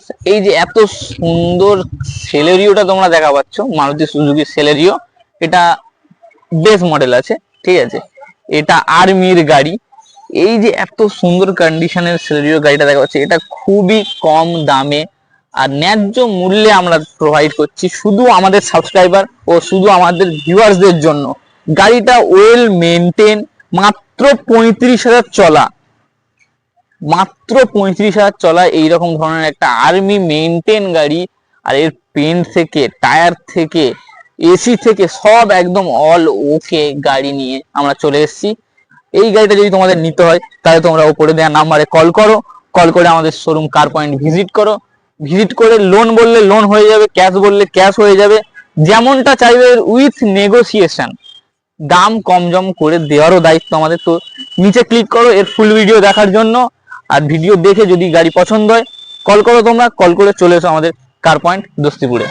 Viewers এই যে এত সুন্দর সেলেরিওটা তোমরা দেখা পাচ্ছ, মারুতি সুজুকি সেলেরিও, এটা বেস মডেল আছে, ঠিক আছে? এটা আর্মির গাড়ি। এই যে এত সুন্দর কন্ডিশনের সেলেরিও গাড়িটা দেখা যাচ্ছে এটা খুবই কম দামে আর ন্যায্য মূল্যে আমরা প্রোভাইড করছি শুধু আমাদের সাবস্ক্রাইবার ও শুধু আমাদের ভিউয়ার্সদের জন্য। গাড়িটা ওয়েল মেনটেন মাত্র পঁয়ত্রিশ হাজার চলা। মাত্র পঁয়ত্রিশ হাজার চলা এইরকম ধরনের একটা আর্মি মেনটেন গাড়ি, আর এর পেন্ট থেকে টায়ার থেকে এসি থেকে সব একদম অল ওকে গাড়ি নিয়ে আমরা চলে এসেছি। এই গাড়িটা যদি তোমাদের নিতে হয়, তাহলে তোমরা উপরে দেওয়া নাম্বারে কল করো। কল করে আমাদের শোরুম কার পয়েন্ট ভিজিট করো। ভিজিট করে লোন বললে লোন হয়ে যাবে ক্যাশ বললে ক্যাশ হয়ে যাবে। যেমনটা চাইবে উইথ নেগোসিয়েশন দাম কম জম করে দেওয়ারও দায়িত্ব আমাদের। তো নিচে ক্লিক করো, এর ফুল ভিডিও দেখার জন্য। আর ভিডিও দেখে যদি গাড়ি পছন্দ হয় কল করো তোমরা কল করে চলে এসো আমাদের কার পয়েন্ট দোস্তিপুরে।